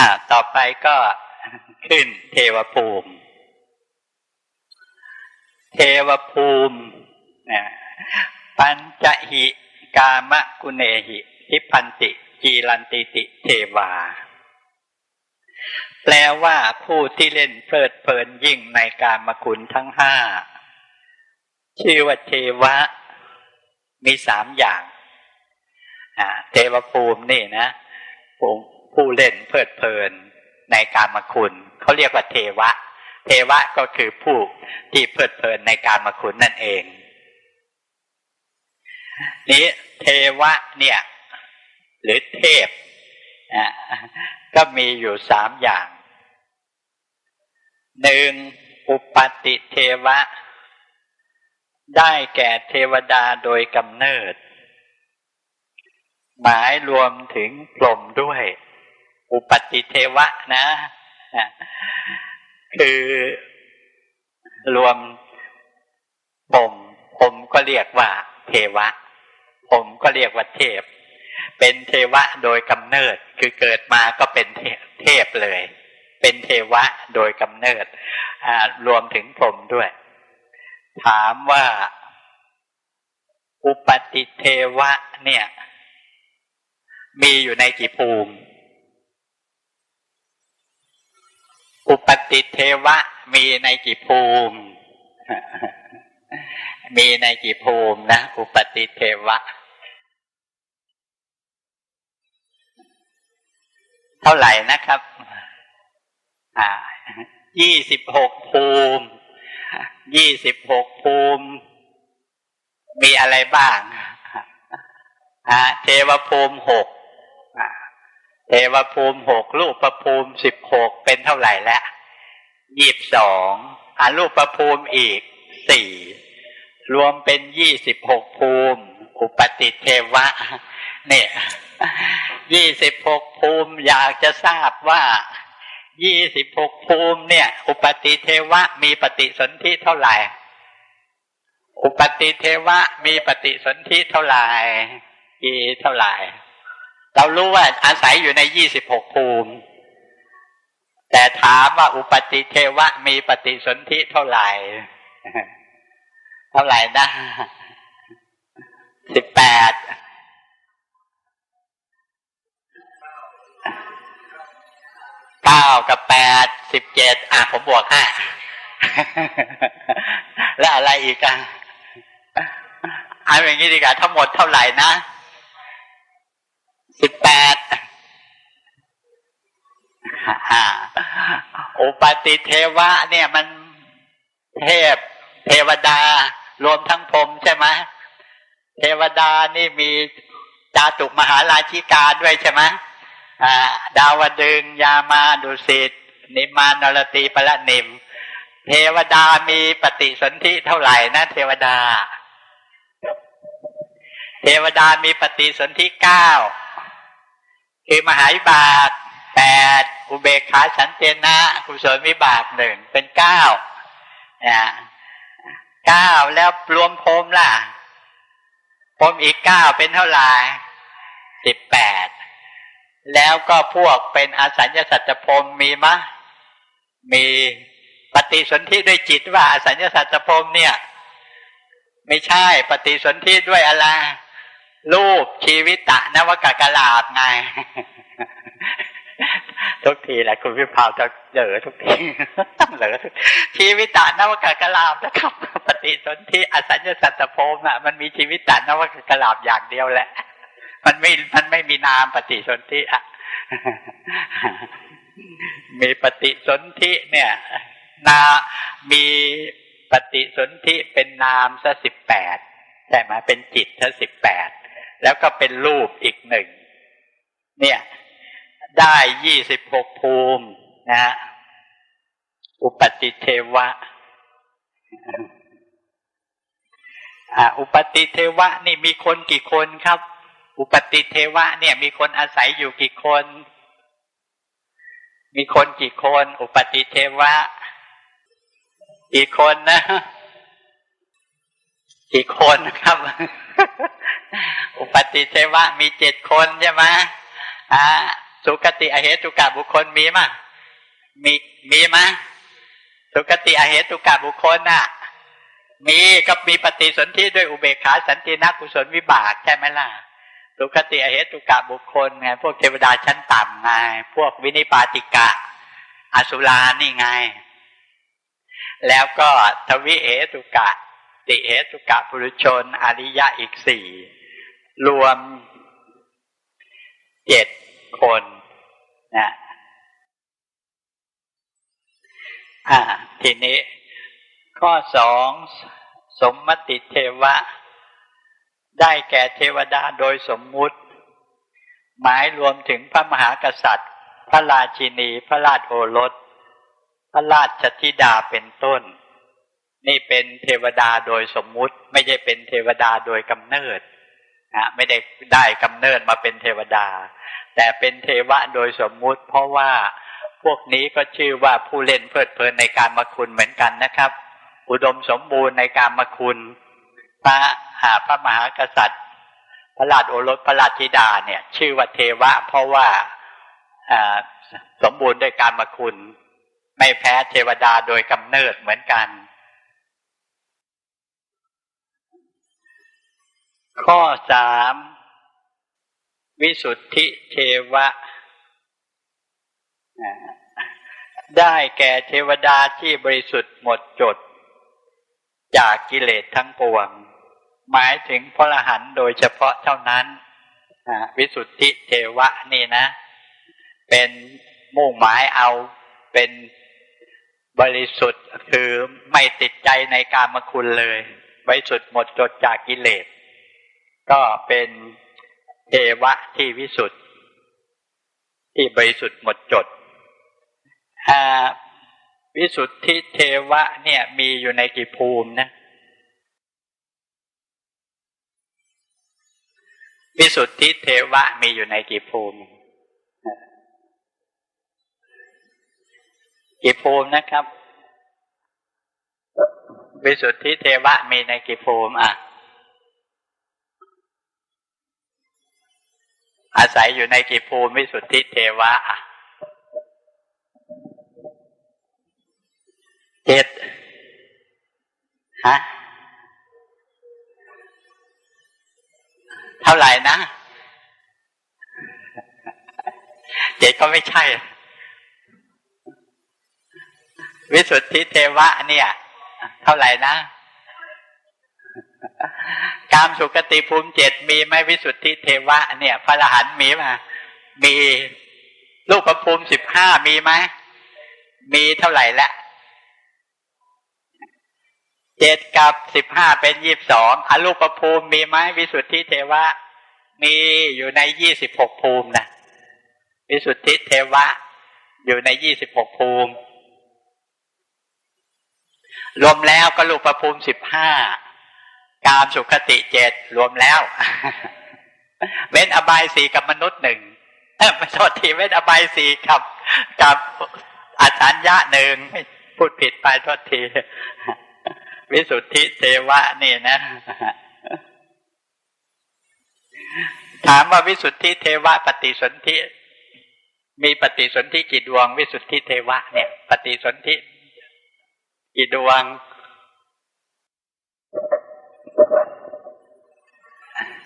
อ่า ต่อไปก็ขึ้นเทวภูมิ เทวภูมินะปัญจหิกามะกุเนหิ ทิพันติจีรันติติเทวา แปลว่าผู้ที่เล่นเพลิดเพลินยิ่งในการมคุณทั้งห้า ชื่อว่าเทวะ มีสามอย่างเทวภูมินี่นะภูมิ ผู้เล่นเพลิดเพลินในการมคุณเขาเรียกว่าเทวะ เทวะก็คือผู้ที่เพลิดเพลินในการมคุณนั่นเอง นี้เทวะเนี่ย หรือเทพก็มีอยู่สามอย่างหนึ่งอุปติเทวะ ได้แก่เทวดาโดยกำเนิด หมายรวมถึงพรหมด้วย อุปติเทวะนะคือรวมผมผมก็เรียกว่า เทวะ ผมก็เรียกว่าเทพ เป็นเทวะโดยกำเนิด คือเกิดมาก็เป็นเทพเลย เป็นเทวะโดยกำเนิดรวมถึงผมด้วย ถามว่า อุปติเทวะเนี่ย มีอยู่ในกี่ภูมิ อุปติเทวะมีในกี่ภูมิ มีในกี่ภูมินะ อุปติเทวะ เท่าไหร่นะครับอ่ายี่สิบหกภูมิ ยี่สิบหกภูมิ มีอะไรบ้างอ่าเทวภูมิหก เทวภูมิหกรูปประภูมิสิบหกเป็นเท่าไหร่แล้วยี่สิบสองอารูปประภูมิอีกสี่รวมเป็นยี่สิบหกภูมิ อุปติเทวะ เนี่ยยี่สิบหกภูมิอยากจะทราบว่ายี่สิบหกภูมิเนี่ย อุปติเทวะมีปฏิสนธิเท่าไหร่ อุปติเทวะมีปฏิสนธิเท่าไหร่กี่เท่าไหร่ เรารู้ว่าอาศัยอยู่ในยี่สิบหกภูมิ แต่ถามว่าอุปติเทวะมีปฏิสนธิเท่าไหร่ เท่าไหร่นะสิบแปดเก้ากับแปดสิบเจ็ดอะผมบวกห้าแล้วอะไรอีกอะเอาอย่างนี้ดีกว่าทั้งหมดเท่าไหร่นะ สิบแปดอุปติเทวะ เนี่ยมันเทพ เทวดา รวมทั้งพรมใช่ไหมเทวดานี่มีจาตุมหาราชิกาด้วยใช่ไหมดาวดึงยามาดุสิตนิมานรตีปละนิม เทวดามีปฏิสนธิเท่าไหร่นะเทวดา เทวดามีปฏิสนธิเก้า คือมหาวิบากแปดอุเบกขาฉันเจนะกุศลวิบากหนึ่งเป็นเก้าเนี่ยเก้าแล้วรวมพรมล่ะพรมอีกเก้าเป็นเท่าไหร่สิบแปดแล้วก็พวกเป็นอสัญญาสัจพรมมีมะ มีปฏิสนธิด้วยจิตว่าอสัญญาสัจพรมเนี่ย ไม่ใช่ปฏิสนธิด้วยอะไร รูปชีวิตะนวกกะลาบไง ทุกทีแหละคุณพิพาวจะเหลือทุกทีต้องเหลือทุกชีวิตตานวกกะลาบนะครับปฏิสนธิอสัญญาสัตตพมอะมันมีชีวิตตานวกกะลาบอย่างเดียวแหละ มันไม่มันไม่มีนามปฏิสนธิอะมีปฏิสนธิเนี่ย นามีปฏิสนธิเป็นนามซะสิบแปดใช่ไหมเป็นจิตซะสิบแปด แล้วก็เป็นรูปอีกหนึ่ง เนี่ย ได้ยี่สิบหกภูมินะอุปติเทวะอุปติเทวะนี่มีคนกี่คนครับ อุปติเทวะ เนี่ย มีคนอาศัยอยู่กี่คน มีคนกี่คน อุปติเทวะ กี่คนนะ กี่คนครับ อุปติเทวะมีเจ็ดคนใช่ไหมอ่าสุกติอเหตุกะบุคคลมีมั้ยมีมีมั้ยสุกติอเหตุกะบุคคลน่ะ มีก็มีปฏิสนธิด้วยอุเบกขาสันตินักกุศลวิบากใช่ไหมล่ะสุคติอเหตุกะบุคคลไงพวกเทวดาชั้นต่ำไงพวกวินิปาติกะอสุรานี่ไง แล้วก็ทวิเหตุกะ ติเหตุกะปุรุชน อริยะอีกสี่รวมเจ็ดคนนะอ่าทีนี้ ข้อสองสมมติเทวะ ได้แก่เทวดาโดยสมมุติ หมายรวมถึงพระมหากษัตริย์ พระราชินี พระราชโอรส พระราชธิดาเป็นต้น นี่เป็นเทวดาโดยสมมุติ ไม่ใช่เป็นเทวดาโดยกำเนิดนะไม่ได้ได้กำเนิดมาเป็นเทวดา แต่เป็นเทวะโดยสมมุติ เพราะว่าพวกนี้ก็ชื่อว่าผู้เล่นเพลิดเพลินในการมาคุณเหมือนกันนะครับ อุดมสมบูรณ์ในการมาคุณพระหาพระมหากษัตริย์ พระราชโอรสพระราชธิดาเนี่ย ชื่อว่าเทวะ เพราะว่าสมบูรณ์ด้วยการมาคุณ ไม่แพ้เทวดาโดยกำเนิดเหมือนกัน ข้อสามวิสุทธิเทวะ ได้แก่เทวดาที่บริสุทธิ์หมดจด จากกิเลสทั้งปวง หมายถึงพระอรหันต์โดยเฉพาะเท่านั้น วิสุทธิเทวะนี่นะ เป็นมุ่งหมายเอาเป็นบริสุทธิ์คือไม่ติดใจในการมคุณเลย บริสุทธิ์หมดจดจากกิเลส ก็เป็นเทวะที่วิสุทธิ์ที่บริสุทธิ์หมดจดวิสุทธิเทวะเนี่ยมีอยู่ในกี่ภูมินะ วิสุทธิเทวะมีอยู่ในกี่ภูมิ กี่ภูมินะครับ วิสุทธิเทวะมีในกี่ภูมิอะ อาศัยอยู่ในกี่ภูมิวิสุทธิเทวะอะเจ็ดฮะเท่าไหร่นะเจ็ดก็ไม่ใช่ วิสุทธิเทวะเนี่ย เท่าไหร่นะ กามสุกติภูมิเจ็ดมีไหมวิสุทธิเทวะ เนี่ย พระรหันมีมามีลูกประภูมิสิบห้ามีไหมมีเท่าไหร่ละเจ็ดกับสิบห้าเป็นยี่บสองอรูปภูมิมีไหมวิสุทธิเทวะ มีอยู่ในยี่สิบหกภูมินะวิสุทธิเทวะ อยู่ในยี่สิบหกภูมิ รวมแล้วก็รูปภูมิสิบห้า กามสุขติเจ็ดรวมแล้ว เว้นอบายสี่กับมนุษย์หนึ่งไม่โทษทีเว้นอบายสี่กับกับอาจารย์ยะหนึ่งพูดผิดไปโทษที วิสุทธิเทวะนี่นะ ถามว่าวิสุทธิเทวะ ปฏิสนธิมีปฏิสนธิกี่ดวง วิสุทธิเทวะเนี่ย ปฏิสนธิกี่ดวง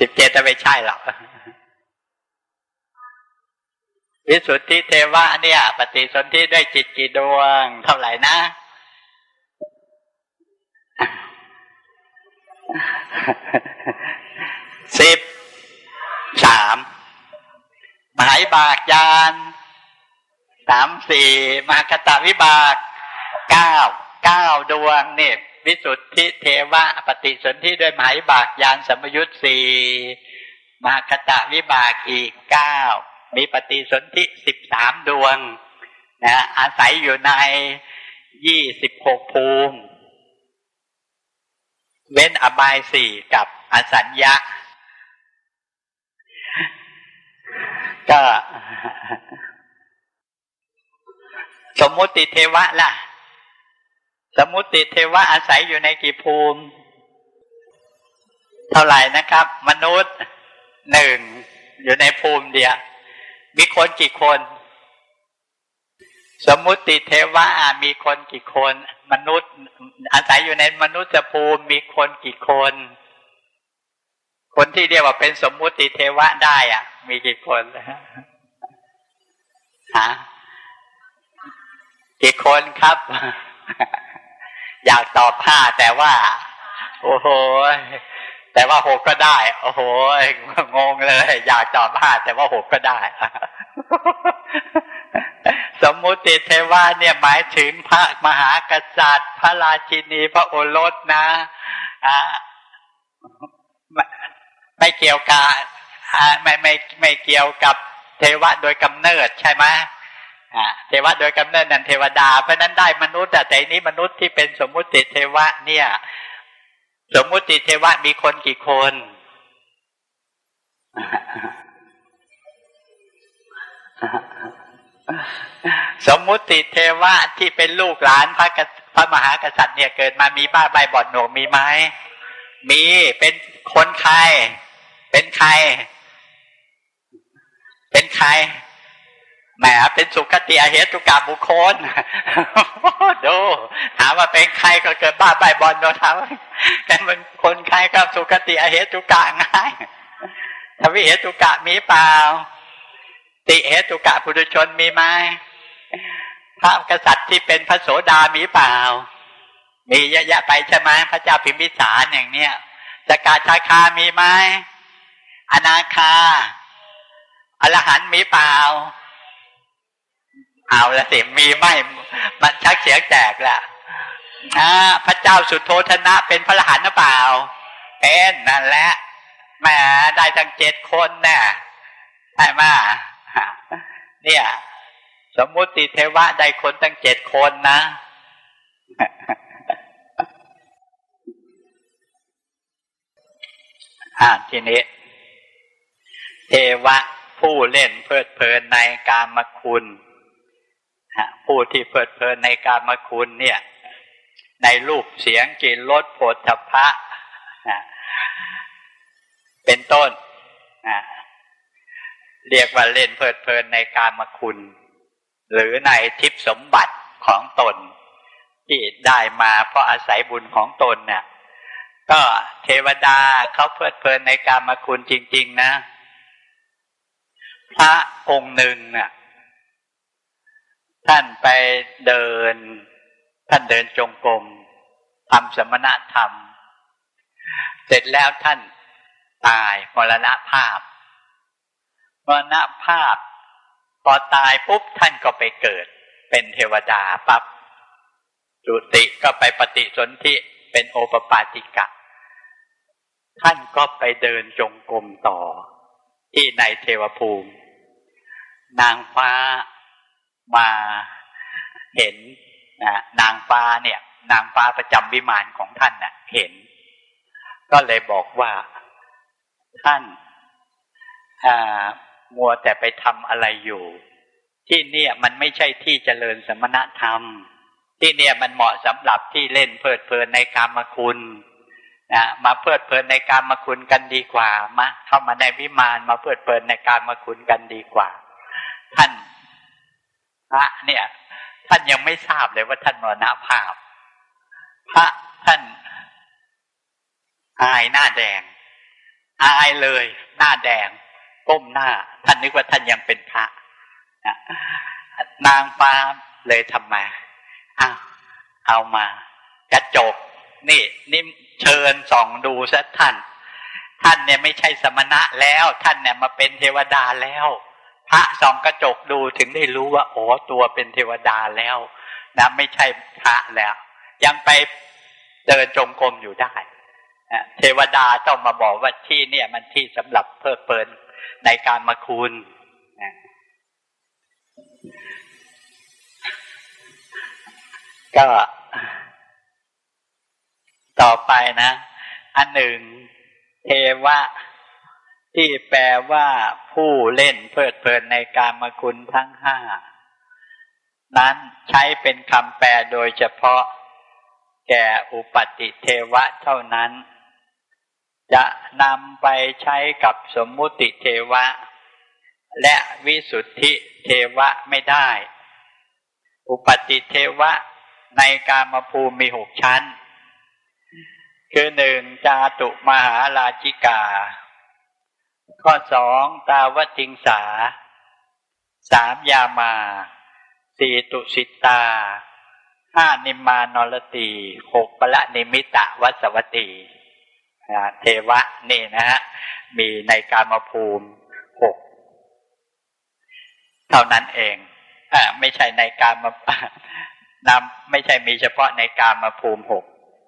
สิบเจ็ดจะไม่ใช่หรอกวิสุทธิเทวะเนี่ย ปฏิสนธิด้วยจิตกี่ดวง เท่าไหร่นะ สิบสามหมายบากยานสามสี่มหคตาวิบากเก้าเก้าดวงเนี่ วิสุทธิเทวะปฏิสนธิด้วยหมายบากยานสมยุทธสี่มหคตาวิบากอีกเก้ามีปฏิสนธิสิบสามดวงนะอาศัยอยู่ในยี่สิบหกภูมิ เว้นอบายสี่กับอสัญญาก็ สมมุติเทวะล่ะ สมมุติเทวะอาศัยอยู่ในกี่ภูมิ เท่าไหร่นะครับ มนุษย์หนึ่งอยู่ในภูมิเดียวมีคนกี่คนสมมุติเทวะมีคนกี่คน มนุษย์ อาศัยอยู่ในมนุษย์ภูมิมีคนกี่คน คนที่เรียกว่าเป็นสมมุติเทวะได้ อะ มีกี่คนฮะกี่คนครับ อยากตอบห้าแต่ว่า โอ้โหแต่ว่าหกก็ได้ โอ้โหงงเลย อยากตอบห้าแต่ว่าหกก็ได้ สมมุติเทวาเนี่ยหมายถึงพระมหากษัตริย์ พระราชินีพระโอรสนะอ่าไม่เกี่ยวกับไม่ไม่ไม่เกี่ยวกับเทวะโดยกำเนิดใช่ไหม เทวะโดยกำเนิดนั้นเทวดา เพราะนั้นได้มนุษย์แต่นี้มนุษย์ที่เป็นสมมุติเทวะเนี่ย สมมุติเทวะมีคนกี่คนสมมุติเทวะที่เป็นลูกหลานพระพระมหากษัตริย์เนี่ยเกิดมามีบ้าใบบอดหนวกมีไหมมีเป็นคนใคร เป็นใคร เป็นใคร แหมเป็นสุขติอเหตุกาบุคคลดูถามว่าเป็นใครก็เกิดบ้าใบบอลโดนถามว่เป็นคนใครก็สุขติอเหตุกะง่ายทวิเหตุกะมีเปล่า ติเหตุกะปุถุชนมีไหมพระกษัตริย์ที่เป็นพระโสดามีเปล่า มีเยอะแยะไปใช่ไหมพระเจ้าพิมพิสารอย่างเนี้ยสกาชาคามีไหมอนาคาอรหันมีเปล่า เอาละสิมีไม่มันชักเสียงแตกละอ่าพระเจ้าสุโธธนะเป็นพระรหันต์หรือเปล่า เป็นนั่นแหละแหมได้ทั้งเจ็ดคนแน่ใช่ไหมเนี่ย สมมุติเทวะได้คนตั้งเจ็ดคนนะอ่าทีนี้ เทวะผู้เล่นเพลิดเพลินในกามคุณ ผู้ที่เพลิดเพลินในการมคุณเนี่ย ในรูปเสียงกลิ่นรสโผฏฐพะเป็นต้นเรียกว่าเล่นเพลิดเพลินในการมคุณ หรือในทิพสมบัติของตน ที่ได้มาเพราะอาศัยบุญของตนเนี่ยก็เทวดาเขาเพลิดเพลินในการมคุณจริง ๆ นะ พระองค์หนึ่งน่ะ ท่านไปเดิน ท่านเดินจงกรมทำสมณธรรม เสร็จแล้วท่านตายมรณภาพมรณภาพ พอตายปุ๊บท่านก็ไปเกิด เป็นเทวดาปับ๊บจุติก็ไปปฏิสนธิเป็นโอปปาติกะ ท่านก็ไปเดินจงกรมต่อ ที่ในเทวภูมิ นางฟ้า มาเห็นนะนางฟ้าเนี่ย นางฟ้าประจำวิมานของท่านนะ่ะ เห็น ก็เลยบอกว่าท่านมัวแต่ไปทำอะไรอยู่ ที่เนี่ยมันไม่ใช่ที่เจริญสมณธรรม ที่เนี่ยมันเหมาะสำหรับที่เล่นเพลิดเพลินในกามคุณนะมาเพลิดเพลินในกามคุณกันดีกว่า มาเข้ามาในวิมานมาเพลิดเพลินในกามคุณกันดีกว่า ท่าน พระเนี่ย ท่านยังไม่ทราบเลยว่าท่านมรณภาพ พระท่านอายหน้าแดง อายเลย หน้าแดงก้มหน้า ท่านนึกว่าท่านยังเป็นพระนางฟ้าเลยทำมาอ้าวเอามากระจก นี่นี่เชิญส่องดูซะท่าน ท่านเนี่ยไม่ใช่สมณะแล้ว ท่านเนี่ยมาเป็นเทวดาแล้ว พระส่องกระจกดูถึงได้รู้ว่า โอ้ตัวเป็นเทวดาแล้วนะไม่ใช่พระแล้ว ยังไปเดินจงกรมอยู่ได้เทวดาต้องมาบอกว่าที่เนี่ย มันที่สำหรับเพิ่มเปินในการมาคุณก็ต่อไปนะ อันหนึ่งเทวะ ที่แปลว่าผู้เล่นเพลิดเพลินในการมคุณทั้งห้า นั้นใช้เป็นคำแปลโดยเฉพาะ แก่อุปติเทวะเท่านั้น จะนำไปใช้กับสมมุติเทวะ และวิสุทธิเทวะไม่ได้ อุปติเทวะในกามภูมิมีหกชั้น คือหนึ่งจาตุมหาราชิกา ข้อสองตาวติงสา สามยามา สี่ตุสิตา ห้านิมานรตีหกปละนิมิตะวัสวตีเทวะนี่นะฮะ มีในกามภูมิหกเท่านั้นเองอ่าไม่ใช่ในการมานำไม่ใช่มีเฉพาะในการมาภูมิหก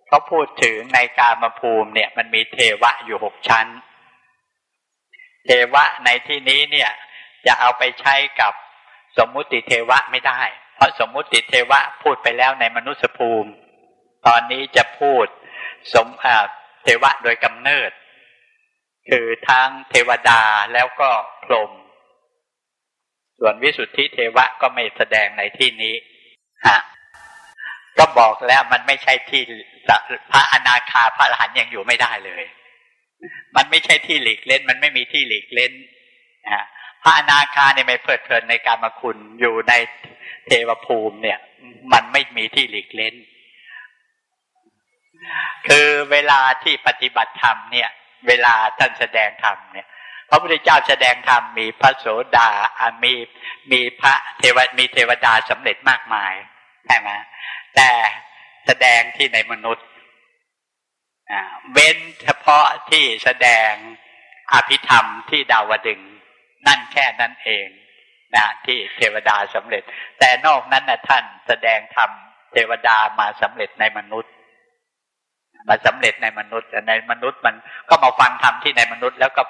เขาพูดถึงในการมาภูมิเนี่ย มันมีเทวะอยู่หกชั้น เทวะในที่นี้เนี่ย จะเอาไปใช้กับสมมุติเทวะไม่ได้ เพราะสมมุติเทวะพูดไปแล้วในมนุษยภูมิ ตอนนี้จะพูดสมเทวะโดยกำเนิด คือทั้งเทวดาแล้วก็พรหมส่วนวิสุทธิเทวะก็ไม่แสดงในที่นี้ฮะก็บอกแล้วมันไม่ใช่ที่พระอนาคาพระอรหันยังอยู่ไม่ได้เลย มันไม่ใช่ที่หลีกเล่น มันไม่มีที่หลีกเล่นนะพระอนาคาเนี่ยไม่เพลิดเพลินในการมาคุณอยู่ในเทวภูมิเนี่ย มันไม่มีที่หลีกเล่น คือเวลาที่ปฏิบัติธรรมเนี่ย เวลาท่านแสดงธรรมเนี่ยพระพุทธเจ้าแสดงธรรมมีพระโสดามีมีพระเทวมีเทวดาสำเร็จมากมายใช่ไหมแต่แสดงที่ในมนุษย์ เว้นเฉพาะที่แสดงอภิธรรมที่ดาวดึง นั่นแค่นั้นเองนะที่เทวดาสำเร็จ แต่นอกนั้นนะท่านแสดงธรรมเทวดามาสำเร็จในมนุษย์มาสำเร็จในมนุษย์ในมนุษย์มันก็มาฟังธรรมที่ในมนุษย์ แล้วก็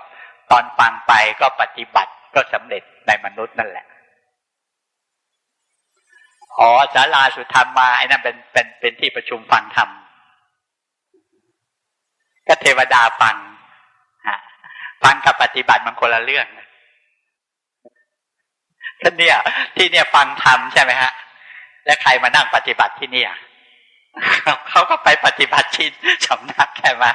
ตอนฟังไปก็ปฏิบัติก็สำเร็จในมนุษย์นั่นแหละอ๋อศาลาสุธรรมมาไอ้นั่นเป็นเป็นเป็นที่ประชุมฟังธรรม ก็เทวดาฟังฟังกับปฏิบัติมันคนละเรื่องท่านเนี่ย ที่เนี่ยฟังธรรมใช่ไหมฮะ แล้วใครมานั่งปฏิบัติที่เนี่ยเขาก็ไปปฏิบัติชินสำนักแค่มา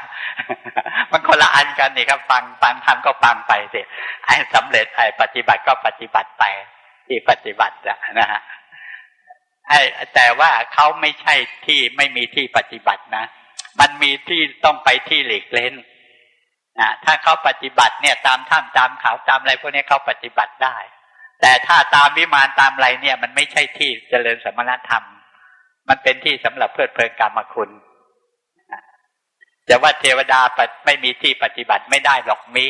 มันคนละอันกันนี่ครับ ฟังฟังทำก็ฟังไปสิไอ้สำเร็จไอ้ปฏิบัติก็ปฏิบัติไป ที่ปฏิบัตินะฮะไอ้แต่ว่าเขาไม่ใช่ที่ไม่มีที่ปฏิบัตินะ มันมีที่ต้องไปที่หลีกเล่นนะถ้าเขาปฏิบัติเนี่ยตามถ้ำตามเขาตามอะไรพวกนี้เขาปฏิบัติได้ แต่ถ้าตามวิมานตามอะไรเนี่ย มันไม่ใช่ที่เจริญสมณธรรม มันเป็นที่สำหรับเพลิดเพลินกรรมคุณจะว่าเทวดาไม่มีที่ปฏิบัติไม่ได้หรอกมี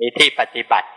มีที่ปฏิบัติ